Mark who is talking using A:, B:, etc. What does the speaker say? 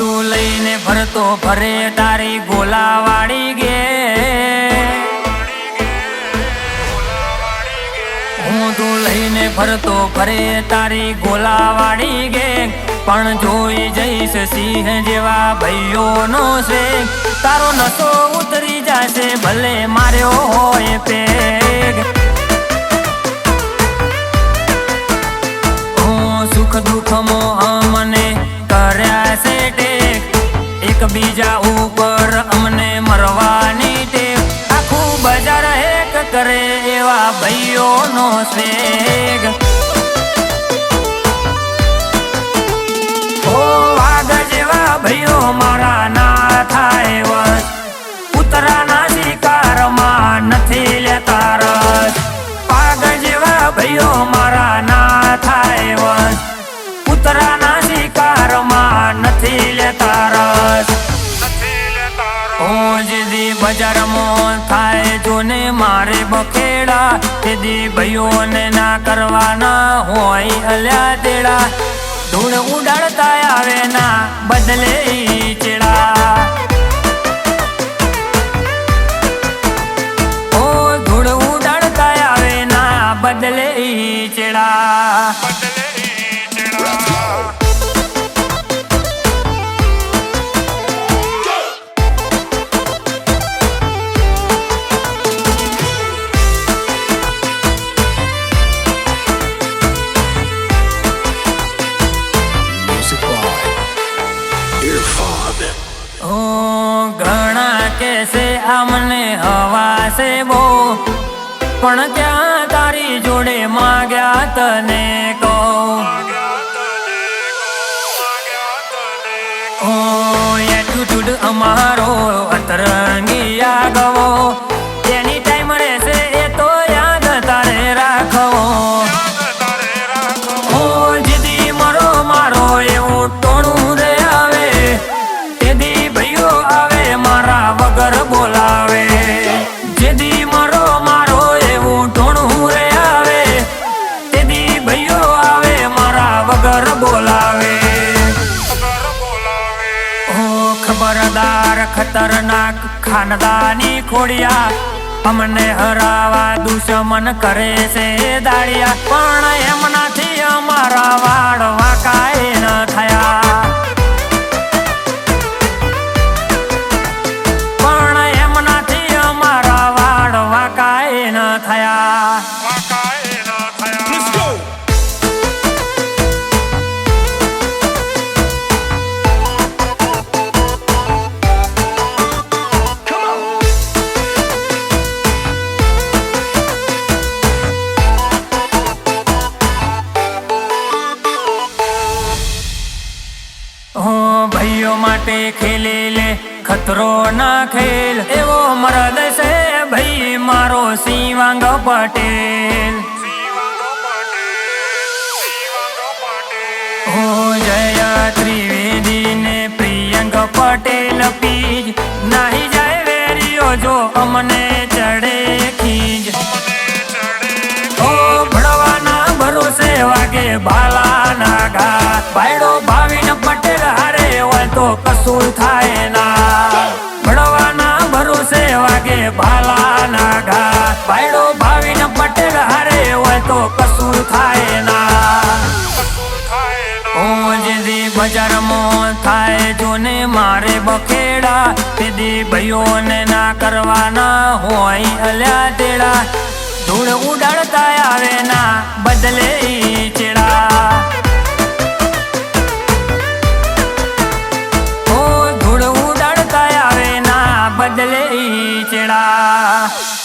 A: તું લઈને ફરતો ફરે તારી ગોલાવાડી ગે. હું તું લઈને ફરતો ફરે તારી ગોલાવાડી ગે. પણ જોઈ જઈશ સિંહ જેવા ભાઈઓનો છે તારો નસો ઉતરી જશે, ભલે માર્યો હોય પેગ. હું સુખ દુઃખમાં એકબીજા ઉપર અમને મરવાની ટેક આખું બજાર એક કરે એવા ભાઈઓનો ભાઈઓ, મારા ના થાય વસ ઉતરાના નથી લેતા રસ. પાગ જેવા ભાઈઓ, મારા જેદી મોહન થાય જોને મારે બખેડા. તેદી ભાઈઓને ના કરવાના હોય અલ્યા તેડા. ધૂળ ઉડાડતા આવે ના બદલે ચેડા. ઓ ધૂળ ઉડાડતા આવે ના બદલે ચેડા. ઘણા કેસે આમને હવાસે બહુ. પણ ત્યાં તારી જોડે માગ્યા તને કહું? ઓ એટીટ્યુડ અમારો અતરંગી આગવો. ખતરનાક ખાનદાની ખોડિયા અમને હરાવા દુશ્મન કરે છે દાડિયા પણ એમનાથી અમારા વાળ વાકાય ન થયા. પણ એમનાથી અમારા વાળ વાકાય ન થયા. માટે ખેલી લે, ખતરો ના ખેલ. એવો મરદ છે ભાઈ મારો શિવાંગ પટેલ. હું જય ત્રિવેદી ને પ્રિયંક પટેલ પીજ. નાહી જાય વેરીઓ જો અમને બજાર મોહન થાય જોને મારે બખેડા. તેદી ભાઈઓને ના કરવાના હોય અલ્યા તેડા. ધૂળ ઉડાડતા આવે ના બદલે ચેડા. ઓ ધૂળ ઉડાડતા આવે ના બદલે ચેડા.